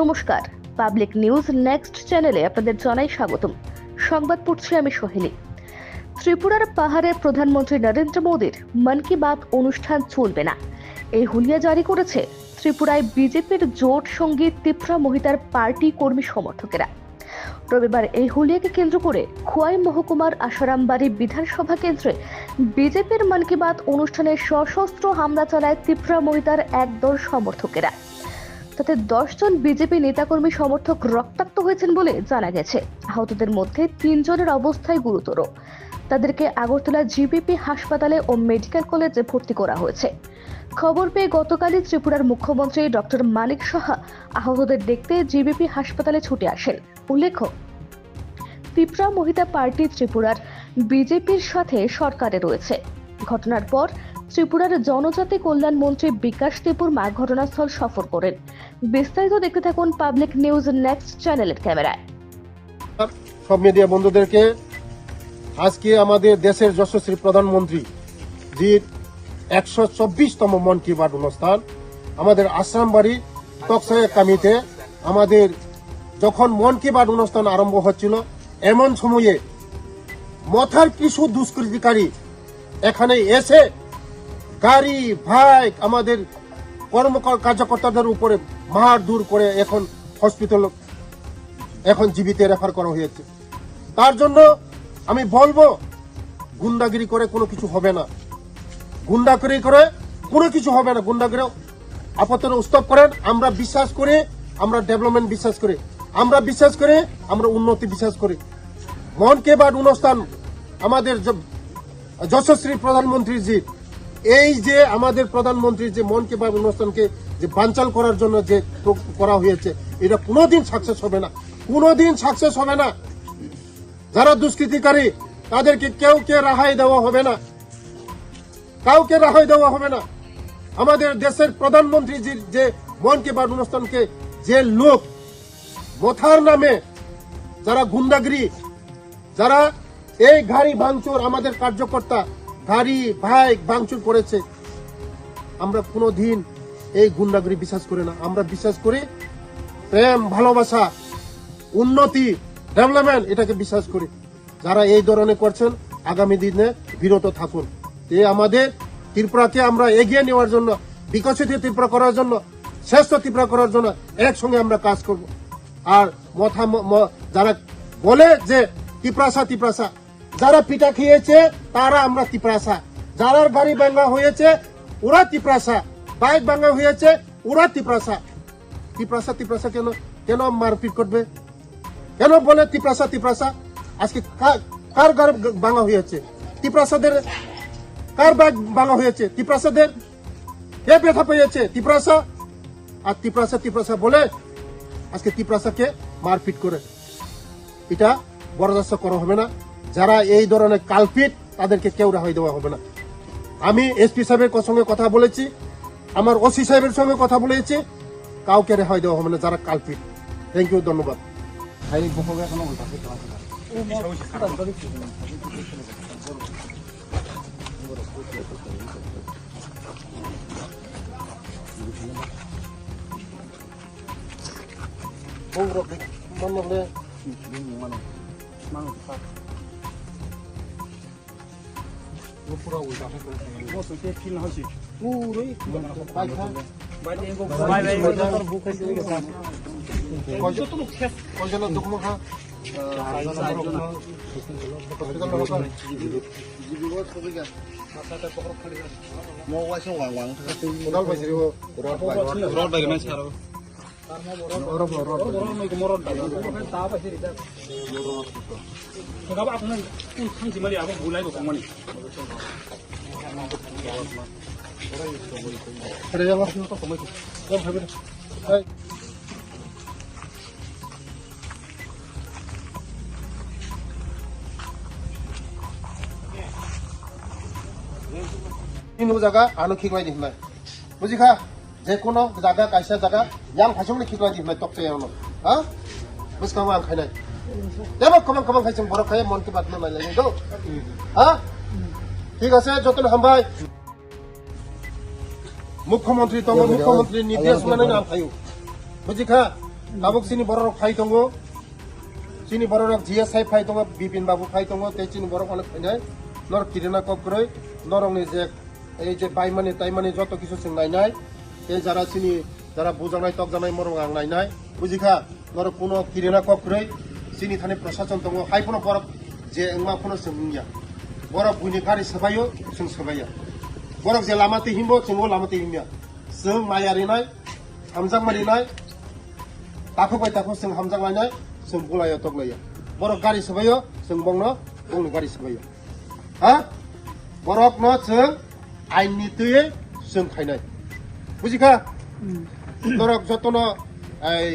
নমস্কার। Public news next চ্যানেলে আপনাদের জানাই স্বাগতম। সংবাদ পড়ছি আমি সোহেলি ত্রিপুরার পাহাড়ের প্রধানমন্ত্রী নরেন্দ্র মোদীর মন কি বাত অনুষ্ঠান চলবে না। এই হুলিয়া জারি করেছে ত্রিপুরায় বিজেপির জোট সঙ্গী ত্রিপুরা মহিতার পার্টি কর্মী সমর্থকেরা। রবিবার এই হুলিয়াকে কেন্দ্র করে খোয়াই মহকুমার আসারামবাড়ি বিধানসভা কেন্দ্রে বিজেপির মন কি বাত অনুষ্ঠানে সশস্ত্র হামলা চালায় ত্রিপুরা মহিতার একদল সমর্থকেরা। তাতে দশজন বিজেপি নেতাকর্মী সমর্থক রক্তাক্ত হয়েছেন বলে জানা গেছে। আহতদের মধ্যে তিনজনের অবস্থায় গুরুতর। তাদেরকে আগরতলা জিবিপি হাসপাতালে ও মেডিকেল কলেজে ভর্তি করা হয়েছে। খবর পেয়ে গতকালই ত্রিপুরার মুখ্যমন্ত্রী ডক্টর মানিক সাহা আহতদের দেখতে জিবিপি হাসপাতালে ছুটে আসেন। উল্লেখ্য ত্রিপুরা মহিলা পার্টি ত্রিপুরার বিজেপির সাথে সরকারে রয়েছে। ঘটনার পর ত্রিপুরার জনজাতি কল্যাণ মন্ত্রী বিকাশ ত্রিপুরমা ঘটনাস্থল সফর করেন। বিস্তারিত দেখতে থাকুন পাবলিক নিউজ নেক্সট চ্যানেলের ক্যামেরায়। সব মিডিয়া বন্ধুদেরকে আজকে আমাদের দেশের যশস্বী প্রধানমন্ত্রী জির একশো চব্বিশতম মন কি বাত অনুষ্ঠান, আমাদের আশ্রাম বাড়ি টকসায় কামিতে আমাদের যখন মন কি বাত অনুষ্ঠান আরম্ভ হচ্ছিল, এমন সময়ে মথার কিছু দুষ্কৃতিকারী এখানে এসে গাড়ি, বাইক আমাদের কর্ম কার্যকর্তাদের উপরে মার দূর করে এখন হসপিটাল এখন জীবিত রেফার করা হয়েছে। তার জন্য আমি বলব, গুন্ডাগিরি করে কোনো কিছু হবে না। গুন্ডাগিরি করে কোনো কিছু হবে না। গুন্ডাগিরি আপাতত স্তব করেন। আমরা বিশ্বাস করি, আমরা ডেভেলপমেন্ট বিশ্বাস করি। আমরা বিশ্বাস করি, আমরা উন্নতি বিশ্বাস করি। মন কে বাদ অনুষ্ঠান আমাদের যশস্বী প্রধানমন্ত্রীজি এই যে আমাদের প্রধানমন্ত্রী যে মন কি বাত অনুষ্ঠানকে যে বানচাল করার জন্য যে করা হয়েছে, এটা কোনোদিন সাকসেস হবে না। কোনোদিন সাকসেস হবে না। যারা দুষ্কৃতিকারী, তাদেরকে কেউ কে রেহাই দেওয়া হবে না। কাউকে রেহাই দেওয়া হবে না। আমাদের দেশের প্রধানমন্ত্রীজির যে মন কি বাত অনুষ্ঠানকে যে লোক মথার নামে যারা গুন্ডাগিরি, যারা এই গাড়ি ভাঙচুর আমাদের কার্যকর্তা গাড়ি বাইক ভাঙচুর করেছে। আমরা কোনো দিন এই গুন্ডাগিরি বিশ্বাস করি না। আমরা বিশ্বাস করি প্রেম, ভালোবাসা, উন্নতি, ডেভেলপমেন্ট, এটাকে বিশ্বাস করি। যারা এই ধরনের করছেন, আগামী দিনে বিরত থাকুন। এ আমাদের ত্রিপুরাকে আমরা এগিয়ে নেওয়ার জন্য, বিকশিত ত্রিপুরা করার জন্য, শ্রেষ্ঠ ত্রিপুরা করার জন্য একসঙ্গে আমরা কাজ করব। আর মথা যারা বলে যে, ত্রিপ্রাসা তিপ্রাসা যারা পিঠা খেয়েছে, তারা আমরা তিপ্রাসা। যারা গাড়ি ভাঙ্গা হয়েছে, ওরা তিপ্রাসা। বাইক ভাঙ্গা হয়েছে, ওরা তিপ্রাসা। তিপ্রাসা তিপ্রাসা কেন? কেন মারপিট করবে? কেন বলে তিপ্রাসা তিপ্রাসা? আজকে কার- কার ভাঙা হয়েছে? তিপ্রাসাদের কার বাইক ভাঙা হয়েছে? তিপ্রাসাদের কে ব্যথা পেয়েছে? তিপ্রাসা? আর তিপ্রাসা তিপ্রাসা বলে আজকে তিপ্রাসাকে মারপিট করে। এটা বরদাস্ত করা হবে না। যারা এই ধরনের কালপিট, তাদেরকে কেউ রেহাই দেওয়া হবে না। আমি এসপি সাহেবের সঙ্গে কথা বলেছি, আমার ওসি সাহেবের সঙ্গে কথা বলেছি, কাউকে রেহাই দেওয়া হবে না যারা কালপিট। থ্যাংক ইউ ধন্যবাদ। রড পাইছে রড বাইরে জায়গা আনো খিকলাই দিম নাই বুঝি খা যে কোনো জায়গা কাইসা জায়গা ইয়াং ফাইসংনি খিকলাই দিম নাই টকতে আনো হা? বুঝ কামা আং খাইনাই দেবা কমান কমান খাইছেন বড় খাই মন কি বাত নাই লাগে তো হা? ঠিক আছে যতন হামবাই মুখ্যমন্ত্রী তম মুখ্যমন্ত্রীর নির্দেশ মানে নাম খাইও বুঝি খা? tabuk sini borok phai tongo sini borok GSI phai tongo bipin babu phai tongo te sini borok অনেক ফাইনাই নর কিরিনা কক্রই নরংনি যে এই যে বাইমানি তাইমানি যত কিছু जों নাইনাই তে যারা চিনি, যারা বুজানাই তক জানাই মরং আং নাইনাই বুঝিখা নর কোনো কিরেনা কক্রই চিনি থানে প্রশাসন দङ হাই কোনো বরফ যে এংমা কোনো সুমিয়া বরফ বুইনি গাড়ি সবাইও সুং সবাইয়া। বরফ যে লামাতে হিমব চুঙ্গো লামাতে হিমিয়া। সুং মায়ারিনাই হামজাং মারিনাই তাকো বাই তাকো সুং হামজাং লাইনাই সুং বুলাইয়া তক লাইয়া বরফ গাড়ি সবাইও সুং বংন, বংনি গাড়ি সবাইয়া। হ্যাঁ বরফ ন সুং আইননি তুয়ে সুং খাইনাই বুজি খা? ধৰক যতন এই